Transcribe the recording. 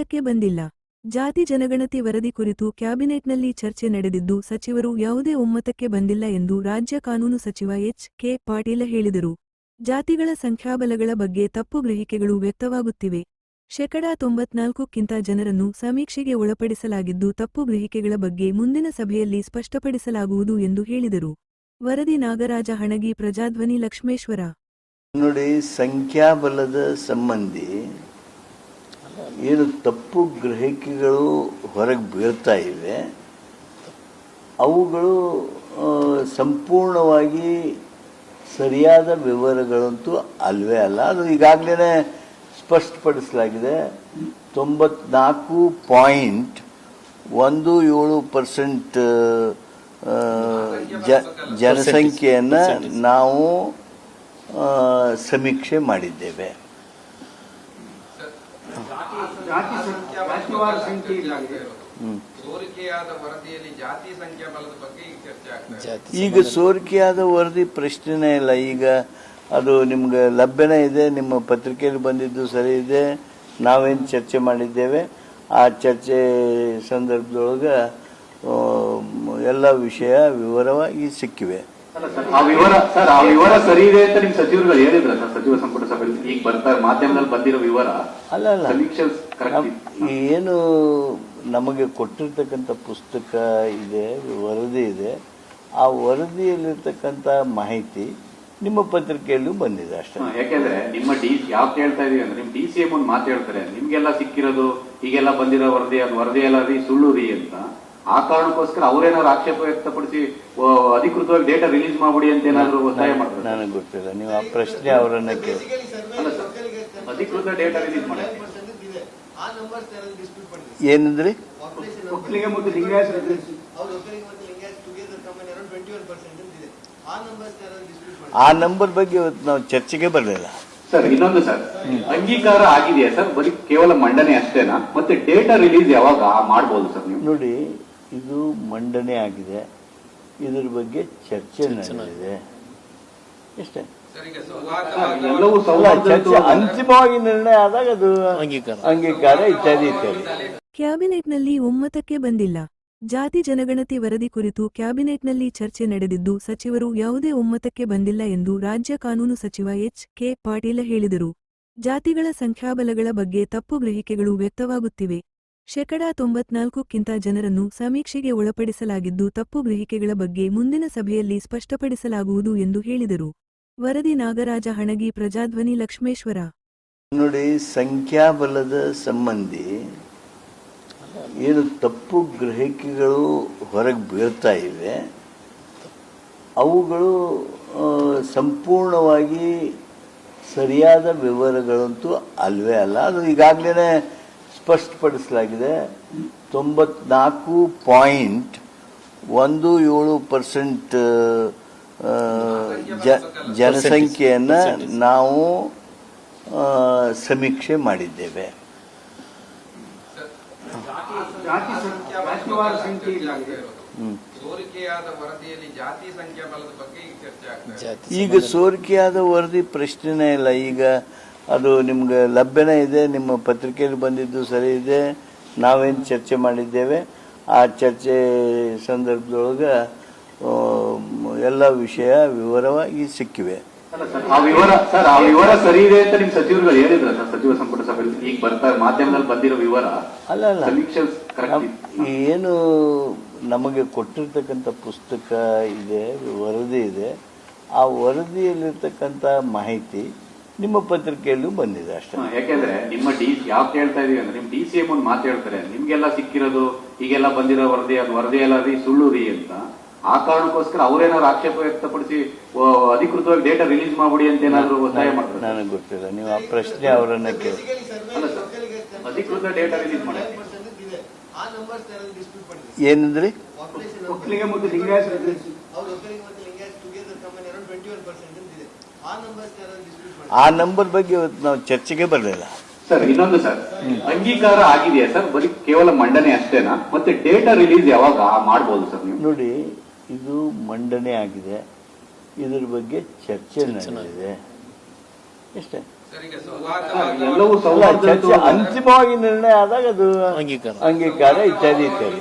ಒಮ್ಮತಕ್ಕೆ ಬಂದಿಲ್ಲ. ಜಾತಿ ಜನಗಣತಿ ವರದಿ ಕುರಿತು ಕ್ಯಾಬಿನೆಟ್ನಲ್ಲಿ ಚರ್ಚೆ ನಡೆದಿದ್ದು, ಸಚಿವರು ಯಾವುದೇ ಒಮ್ಮತಕ್ಕೆ ಬಂದಿಲ್ಲ ಎಂದು ರಾಜ್ಯ ಕಾನೂನು ಸಚಿವ ಎಚ್. ಕೆ. ಪಾಟೀಲ ಹೇಳಿದರು. ಜಾತಿಗಳ ಸಂಖ್ಯಾಬಲಗಳ ಬಗ್ಗೆ ತಪ್ಪು ಗ್ರಹಿಕೆಗಳು ವ್ಯಕ್ತವಾಗುತ್ತಿವೆ. ಶೇಕಡಾ ತೊಂಬತ್ನಾಲ್ಕಕ್ಕಿಂತ ಜನರನ್ನು ಸಮೀಕ್ಷೆಗೆ ಒಳಪಡಿಸಲಾಗಿದ್ದು, ತಪ್ಪು ಗ್ರಹಿಕೆಗಳ ಬಗ್ಗೆ ಮುಂದಿನ ಸಭೆಯಲ್ಲಿ ಸ್ಪಷ್ಟಪಡಿಸಲಾಗುವುದು ಎಂದು ಹೇಳಿದರು. ವರದಿ ನಾಗರಾಜ ಹಣಗಿ ಪ್ರಜಾಧ್ವನಿ ಲಕ್ಷ್ಮೇಶ್ವರ. ಸಂಖ್ಯಾಬಲದ ಸಂಬಂಧಿ ಏನು ತಪ್ಪು ಗ್ರಹಿಕೆಗಳು ಹೊರಗೆ ಬೀಳ್ತಾ ಇವೆ, ಅವುಗಳು ಸಂಪೂರ್ಣವಾಗಿ ಸರಿಯಾದ ವಿವರಗಳಂತೂ ಅಲ್ವೇ ಅಲ್ಲ. ಅದು ಈಗಾಗಲೇ ಸ್ಪಷ್ಟಪಡಿಸಲಾಗಿದೆ. ತೊಂಬತ್ನಾಲ್ಕು ಪಾಯಿಂಟ್ ಒಂದು ಏಳು ಪರ್ಸೆಂಟ್ ಜ ಜನಸಂಖ್ಯೆಯನ್ನು ನಾವು ಸಮೀಕ್ಷೆ ಮಾಡಿದ್ದೇವೆ. ಜಾತಿ ಜಾತಿವಾರ ಸಂಖ್ಯೆ ಇದಾಗಿದೆ. ಸೋರಿಕೆಯಾದ ವರದಿಯಲ್ಲಿ ಜಾತಿ ಸಂಖ್ಯಾಬಲದ ಬಗ್ಗೆ ಈಗ ಚರ್ಚೆ ಈಗ ಸೋರಿಕೆಯಾದ ವರದಿ ಪ್ರಶ್ನೆನೇ ಇಲ್ಲ. ಈಗ ಅದು ನಿಮ್ಗೆ ಲಭ್ಯನೇ ಇದೆ. ನಿಮ್ಮ ಪತ್ರಿಕೆಯಲ್ಲಿ ಬಂದಿದ್ದು ಸರಿ ಇದೆ. ನಾವೇನು ಚರ್ಚೆ ಮಾಡಿದ್ದೇವೆ. ಆ ಚರ್ಚೆ ಸಂದರ್ಭದೊಳಗೆ ಎಲ್ಲ ವಿಷಯ ವಿವರವಾಗಿ ಸಿಕ್ಕಿವೆ. ಆ ವಿವರ ಸರ್ ಆ ವಿವರ ಸರಿ ಇದೆ ಅಂತ ನಿಮ್ ಸಚಿವರುಗಳು ಹೇಳಿದ್ರ ಸರ್ ಸಚಿವ ಸಂಪುಟ ಸಭೆಯಲ್ಲಿ. ಈಗ ಬರ್ತಾ ಮಾಧ್ಯಮದಲ್ಲಿ ಬಂದಿರೋ ವಿವರ. ಅಲ್ಲ ಅಲ್ಲ. ಸಮೀಕ್ಷೆ ಏನು ನಮಗೆ ಕೊಟ್ಟಿರ್ತಕ್ಕಂಥ ಪುಸ್ತಕ ಇದೆ ವರದಿ ಇದೆ. ಆ ವರದಿಯಲ್ಲಿರ್ತಕ್ಕಂಥ ಮಾಹಿತಿ ನಿಮ್ಮ ಪತ್ರಿಕೆಯಲ್ಲೂ ಬಂದಿದೆ ಅಷ್ಟೇ. ಯಾಕೆಂದ್ರೆ ನಿಮ್ಮ ಡಿ ಯಾಕೆ ಹೇಳ್ತಾ ಇದೀವಿ ಅಂದ್ರೆ ನಿಮ್ ಡಿ ಸಿ ಎಂ ಒಂದು ಮಾತು ಹೇಳ್ತಾರೆ ನಿಮ್ಗೆಲ್ಲ ಸಿಕ್ಕಿರೋದು ಈಗೆಲ್ಲ ಬಂದಿರೋ ವರದಿ ಅದು ವರದಿ ಎಲ್ಲ ರೀ ಸುಳ್ಳು ರೀ ಅಂತ. ಆ ಕಾರಣಕ್ಕೋಸ್ಕರ ಅವ್ರೇನಾದ್ರು ಆಕ್ಷೇಪ ವ್ಯಕ್ತಪಡಿಸಿ ಅಧಿಕೃತವಾಗಿ ಡೇಟಾ ರಿಲೀಸ್ ಮಾಡ್ಬಿಡಿ ಅಂತ ಏನಾದ್ರು ಒತ್ತಾಯ ಮಾಡ್ತಾರೆ ನನಗೆ ಗೊತ್ತಿಲ್ಲ. ನೀವು ಆ ಪ್ರಶ್ನೆ ಅವರನ್ನ ಕೇಳಿ. ಅಧಿಕೃತ ಡೇಟಾ ರಿಲೀಸ್ ಮಾಡಿ. ಏನಂದ್ರಿ? ಪಾಪ್ಯುಲೇಷನ್ ಮತ್ತು ಲಿಂಗಾಯತ ಆ ನಂಬರ್ ಬಗ್ಗೆ ಇವತ್ತು ನಾವು ಚರ್ಚೆಗೆ ಬರಲಿಲ್ಲ. ಸರ್ ಇನ್ನೊಂದು ಸರ್. ಅಂಗೀಕಾರ ಆಗಿದೆಯಾ ಸರ್? ಬರೀ ಕೇವಲ ಮಂಡನೆ ಅಷ್ಟೇನಾ? ಮತ್ತೆ ಡೇಟಾ ರಿಲೀಸ್ ಯಾವಾಗ ಮಾಡ್ಬೋದು ಸರ್ ನೀವು? ನೋಡಿ ಇದು ಮಂಡನೆ ಆಗಿದೆ. ಇದರ ಬಗ್ಗೆ ಚರ್ಚೆ ನಡೆದಿದೆ. ಇಷ್ಟೇ ಸರ್. ಈಗ ಎಲ್ಲವೂ ಅಲ್ಲ ಚರ್ಚೆ ಅಂತಿಮವಾಗಿ ನಿರ್ಣಯ ಆದಾಗ ಅದು ಅಂಗೀಕಾರ ಇತ್ಯಾದಿ ಇತ್ಯಾದಿ. ಕ್ಯಾಬಿನೆಟ್ನಲ್ಲಿ ಒಮ್ಮತಕ್ಕೆ ಬಂದಿಲ್ಲ. ಜಾತಿ ಜನಗಣತಿ ವರದಿ ಕುರಿತು ಕ್ಯಾಬಿನೆಟ್ನಲ್ಲಿ ಚರ್ಚೆ ನಡೆದಿದ್ದು ಸಚಿವರು ಯಾವುದೇ ಒಮ್ಮತಕ್ಕೆ ಬಂದಿಲ್ಲ ಎಂದು ರಾಜ್ಯ ಕಾನೂನು ಸಚಿವ ಎಚ್. ಕೆ. ಪಾಟೀಲ ಹೇಳಿದರು. ಜಾತಿಗಳ ಸಂಖ್ಯಾಬಲಗಳ ಬಗ್ಗೆ ತಪ್ಪು ಗ್ರಹಿಕೆಗಳು ವ್ಯಕ್ತವಾಗುತ್ತಿವೆ. ಶೇಕಡಾ ತೊಂಬತ್ನಾಲ್ಕಕ್ಕಿಂತ ಜನರನ್ನು ಸಮೀಕ್ಷೆಗೆ ಒಳಪಡಿಸಲಾಗಿದ್ದು ತಪ್ಪು ಗ್ರಹಿಕೆಗಳ ಬಗ್ಗೆ ಮುಂದಿನ ಸಭೆಯಲ್ಲಿ ಸ್ಪಷ್ಟಪಡಿಸಲಾಗುವುದು ಎಂದು ಹೇಳಿದರು. ವರದಿ ನಾಗರಾಜ ಹಣಗಿ ಪ್ರಜಾಧ್ವನಿ ಲಕ್ಷ್ಮೇಶ್ವರ. ನೋಡಿ, ಸಂಖ್ಯಾಬಲದ ಸಂಬಂಧಿ ಏನು ತಪ್ಪು ಗ್ರಹಿಕೆಗಳು ಹೊರಗೆ ಬೀಳ್ತಾ ಇವೆ, ಅವುಗಳು ಸಂಪೂರ್ಣವಾಗಿ ಸರಿಯಾದ ವಿವರಗಳಂತೂ ಅಲ್ವೇ ಅಲ್ಲ. ಅದು ಈಗಾಗಲೇ ಸ್ಪಷ್ಟಪಡಿಸಲಾಗಿದೆ. ತೊಂಬತ್ನಾಲ್ಕು ಪಾಯಿಂಟ್ ಒಂದು ಏಳು ಪರ್ಸೆಂಟ್ ಜ ಜನಸಂಖ್ಯೆಯನ್ನು ನಾವು ಸಮೀಕ್ಷೆ ಮಾಡಿದ್ದೇವೆ. ಈಗ ಸೋರಿಕೆಯಾದ ವರದಿ ಪ್ರಶ್ನೆನೇ ಇಲ್ಲ. ಈಗ ಅದು ನಿಮ್ಗೆ ಲಭ್ಯನೇ ಇದೆ ನಿಮ್ಮ ಪತ್ರಿಕೆಯಲ್ಲಿ ಬಂದಿದ್ದು ಸರಿ ಇದೆ ನಾವೇನು ಚರ್ಚೆ ಮಾಡಿದ್ದೇವೆ ಆ ಚರ್ಚೆ ಸಂದರ್ಭದೊಳಗೆ ಎಲ್ಲ ವಿಷಯ ವಿವರವಾಗಿ ಸಿಕ್ಕಿವೆ. ಆ ವಿವರ ಸರ್ ಆ ವಿವರ ಸರಿ ಇದೆ ಅಂತ ನಿಮ್ ಸಚಿವರುಗಳು ಹೇಳಿದ್ರ ಸರ್ ಸಚಿವ ಸಂಪುಟ ಸಭೆಯಲ್ಲಿ ಈಗ ಬರ್ತಾರೆ ಮಾಧ್ಯಮದಲ್ಲಿ ಬಂದಿರೋ ವಿವರ ಅಲ್ಲ ಅಲ್ಲ. ಏನು ನಮಗೆ ಕೊಟ್ಟಿರ್ತಕ್ಕಂಥ ಪುಸ್ತಕ ಇದೆ ವರದಿ ಇದೆ. ಆ ವರದಿಯಲ್ಲಿರ್ತಕ್ಕಂಥ ಮಾಹಿತಿ ನಿಮ್ಮ ಪತ್ರಿಕೆಯಲ್ಲೂ ಬಂದಿದೆ ಅಷ್ಟೇ. ಯಾಕೆಂದ್ರೆ ನಿಮ್ಮ ಡಿ ಯಾಕೆ ಹೇಳ್ತಾ ಇದೀವಿ ಅಂದ್ರೆ ನಿಮ್ ಡಿ ಸಿ ಎಂ ಒಂದು ಮಾತು ಹೇಳ್ತಾರೆ ನಿಮ್ಗೆಲ್ಲ ಸಿಕ್ಕಿರೋದು ಈಗೆಲ್ಲ ಬಂದಿರೋ ವರದಿ ಅದು ವರದಿ ಎಲ್ಲ ರೀ ಸುಳ್ಳು ರೀ ಅಂತ. ಆ ಕಾರಣಕ್ಕೋಸ್ಕರ ಅವರೇನಾದ್ರು ಆಕ್ಷೇಪ ವ್ಯಕ್ತಪಡಿಸಿ ಅಧಿಕೃತವಾಗಿ ಡೇಟಾ ರಿಲೀಸ್ ಮಾಡ್ಬಿಡಿ ಅಂತ ಏನಾದ್ರು ಒತ್ತಾಯ ಮಾಡ್ತಾರೆ? ನನಗೆ ಗೊತ್ತಿಲ್ಲ ನೀವು ಆ ಪ್ರಶ್ನೆ ಅವರನ್ನ ಕೇಳಿ. ಅಲ್ಲ ಸರ್ ಅಧಿಕೃತ ಡೇಟಾ ರಿಲೀಸ್ ಮಾಡಿ. ಏನಂದ್ರಿ? ಒಕ್ಕಲಿಗ ಮತ್ತು ಲಿಂಗಾಯತ ಆ ನಂಬರ್ ಬಗ್ಗೆ ಇವತ್ತು ನಾವು ಚರ್ಚೆಗೆ ಬರಲಿಲ್ಲ. ಸರ್ ಇನ್ನೊಂದು ಸರ್ ಅಂಗೀಕಾರ ಆಗಿದೆಯಾ ಸರ್? ಬರೀ ಕೇವಲ ಮಂಡನೆ ಅಷ್ಟೇನಾ? ಮತ್ತೆ ಡೇಟಾ ರಿಲೀಸ್ ಯಾವಾಗ ಮಾಡಬಹುದು ಸರ್ ನೀವು? ನೋಡಿ ಇದು ಮಂಡನೆ ಆಗಿದೆ. ಇದ್ರ ಬಗ್ಗೆ ಚರ್ಚೆ ನಡೆದಿದೆ. ಈಗ ಎಲ್ಲವೂ ಚರ್ಚೆ ಅಂತಿಮವಾಗಿ ನಿರ್ಣಯ ಆದಾಗ ಅದು ಅಂಗೀಕಾರ. ಅಂಗೀಕಾರ ಇತ್ಯಾದಿ ಇತ್ಯಾದಿ.